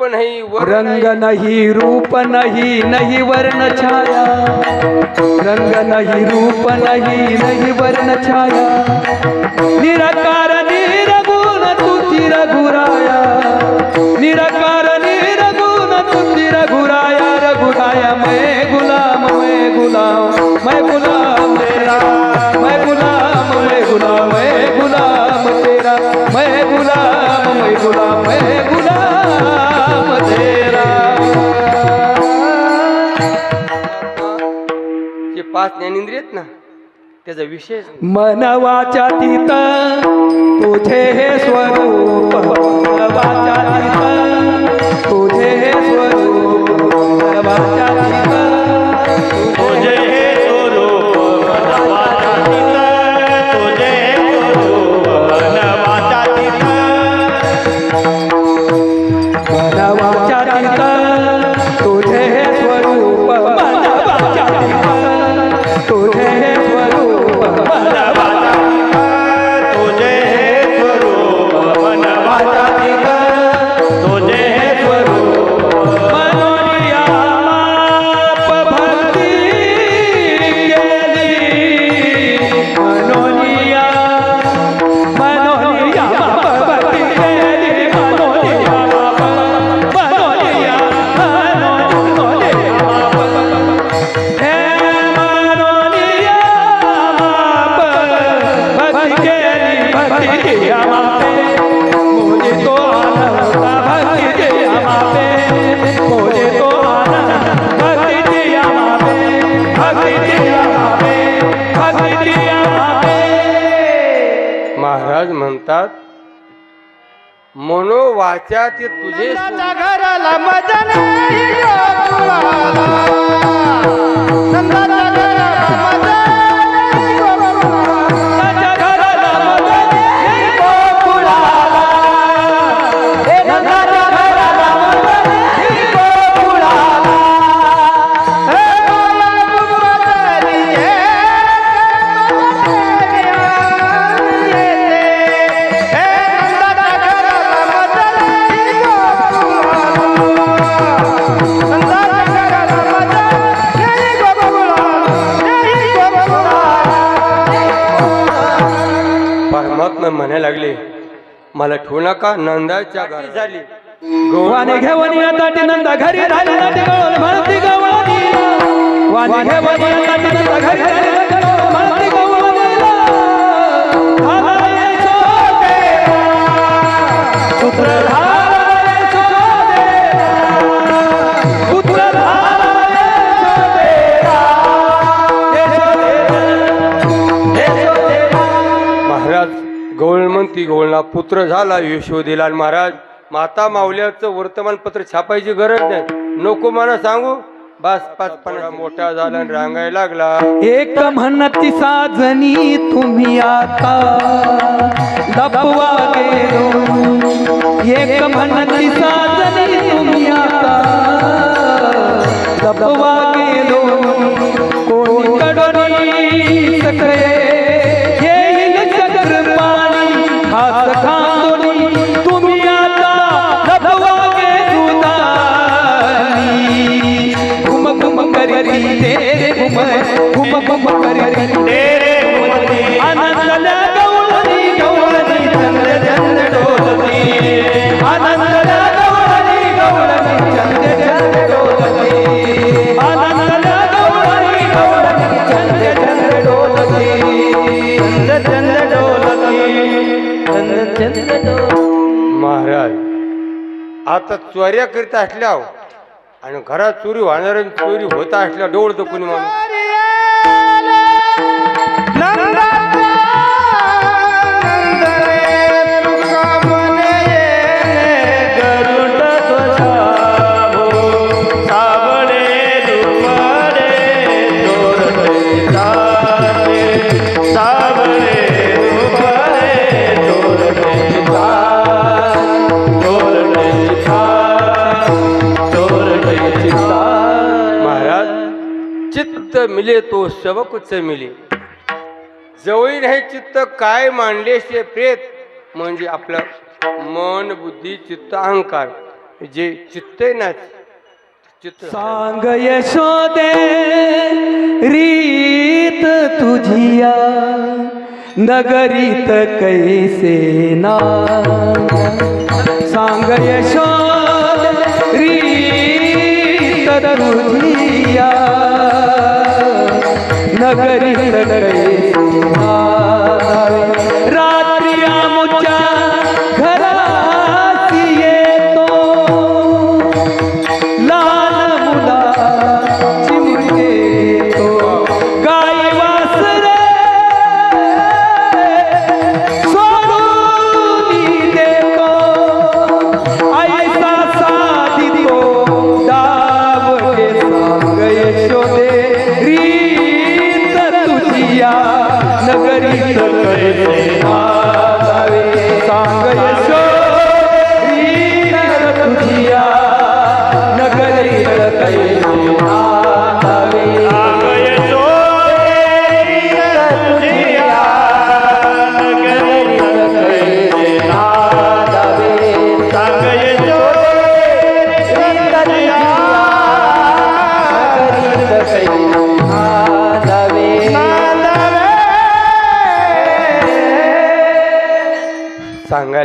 रूप नाही रंग नाही. नहीं रूप नहीं नहीं वर्ण छाया। रंग नहीं रूप नहीं नहीं वर्ण छाया। निराकार निरगुण तुझी रघुराया। निराकार निरगुण तुझी रघुराया। रघुराया मैं गुलाम मैं गुलाम मैं गुलाम तेरा। मैं गुलाम मैं गुलाम मैं गुलाम तेरा। मैं गुलाम मैं गुलाम मैं गुलाम। तेरा जे पाच ज्ञानेंद्रिय आहेत ना त्याचा विशेष मनवाच्या तीत तुझे हे स्वरूप मनवाच्या तीत महाराज म्हणतात मनोवाच्या ते तुझे घराला मजा नाही परमात्मा म्हणायला लागले. मला ठेवू नका नंदाच्या घरी झाली. गोवाने घेवणी आता नंदा घरी राहिली नदी गवळ म्हणती गवळणी. वाणी घेवणी आता नंदा घरी झाली गवळमंती गवळना पुत्र झाला यशोदेलाल महाराज. माता माऊल्याचं वर्तमानपत्र छापायची गरज नाही. नको मला सांगू. बस पाच पंधरा मोठा झाला आणि रांगायला लागला. एक म्हणती साजनी तुम्ही आता दबवा गेलो. एक म्हणती साजनी तुम्ही आता दबवा गेलो. कोणी कडोनी सकळे महाराज आता चोऱ्या करीत असल्या आणि घरात चोरी होणार चोरी होता असल्या डोळ तर कोणी माणूस. मिले तो शवकुच मिले। जवळीन हे चित्त काय मांडले प्रेत म्हणजे आपलं मन बुद्धी चित्त अहंकार जे चित्त आहे ना चित्त. सांग यशोदे रीत तुझिया नगरीत कैसे ना. सांग यशोदे रीत तुझिया नगरीत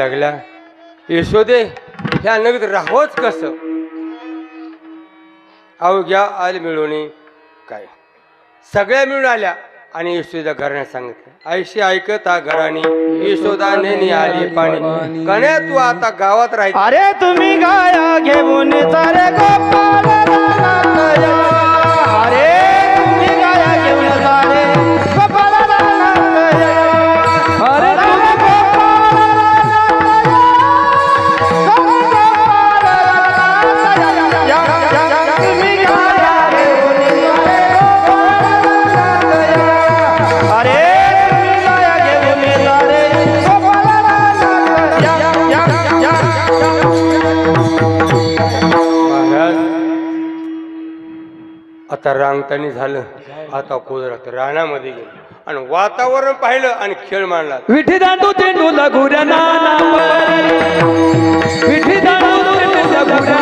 लागला यशोदे ह्या नगरीत राहावंच कसं? अवघ्या आल मिळवणे. काय? सगळ्या मिळून आल्या आणि यशोदा घराने सांगितलं. आयशी ऐकत हा घराने यशोदा नेनी आली पाणी कण्या तू आता गावात राहायचं. अरे तुम्ही गाया घेऊन चाले गोपाल आता रांगतानी झालं आता कोजरात रानामध्ये गेलो. आणि वातावरण पाहिलं आणि खेळ मांडला. विठी दांडू तेंडू लगुऱ्या नाना विठी दांडू तेंडू लगुऱ्या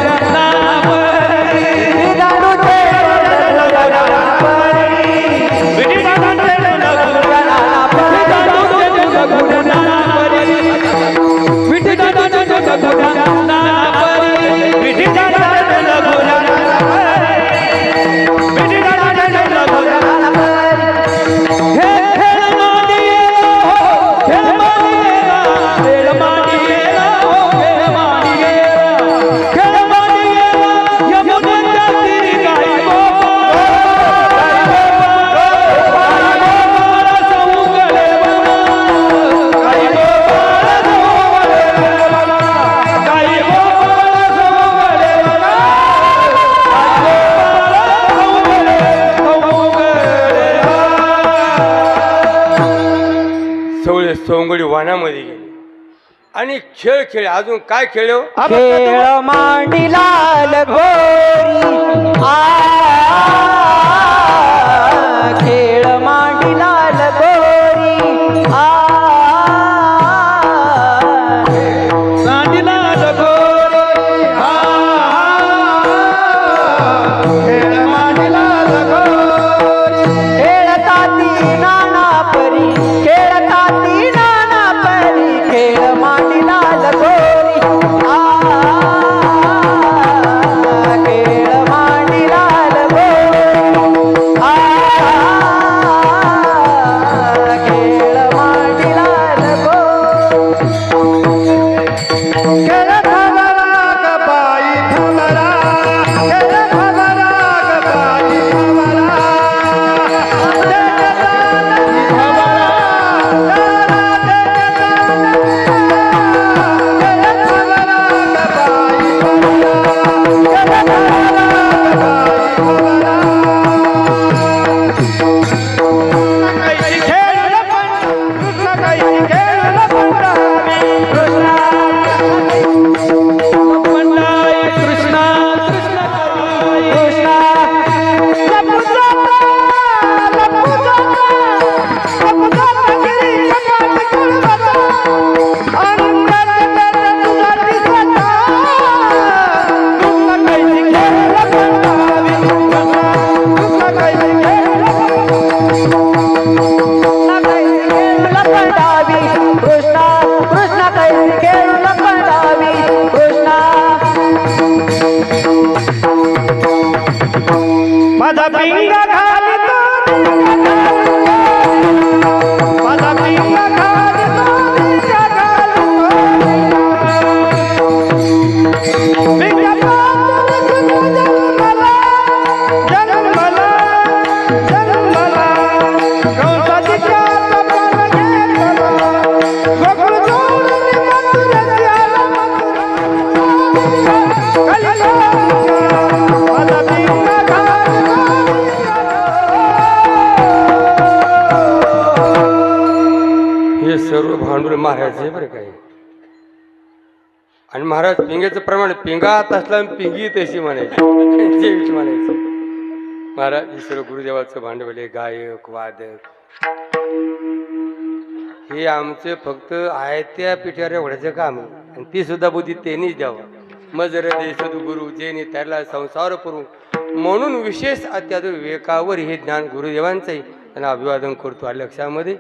सोंगडी वानामध्ये गेले. आणि खेळ खेळ अजून काय हो? खेळ खेळ मांडीला लगोरी आ खेळ आणि महाराज पिंगेचं प्रमाण पिंगात असला पिंगी तशी म्हणायची. जेवीच म्हणायची. महाराज ईश्वर गुरुदेवाचं भांडवल आहे. गायक वादक. हे आमचे फक्त आयत्या पिठ्यावर एवढ्याचं काम आणि ती सुद्धा बुद्धी त्यांनीच द्यावं. मजर दे सद्गुरु जेने त्याला संसार करू म्हणून विशेष अत्याधुनिक विवेकावर हे ज्ञान गुरुदेवांचंही त्यांना अभिवादन करतो आल्या लक्षामध्ये.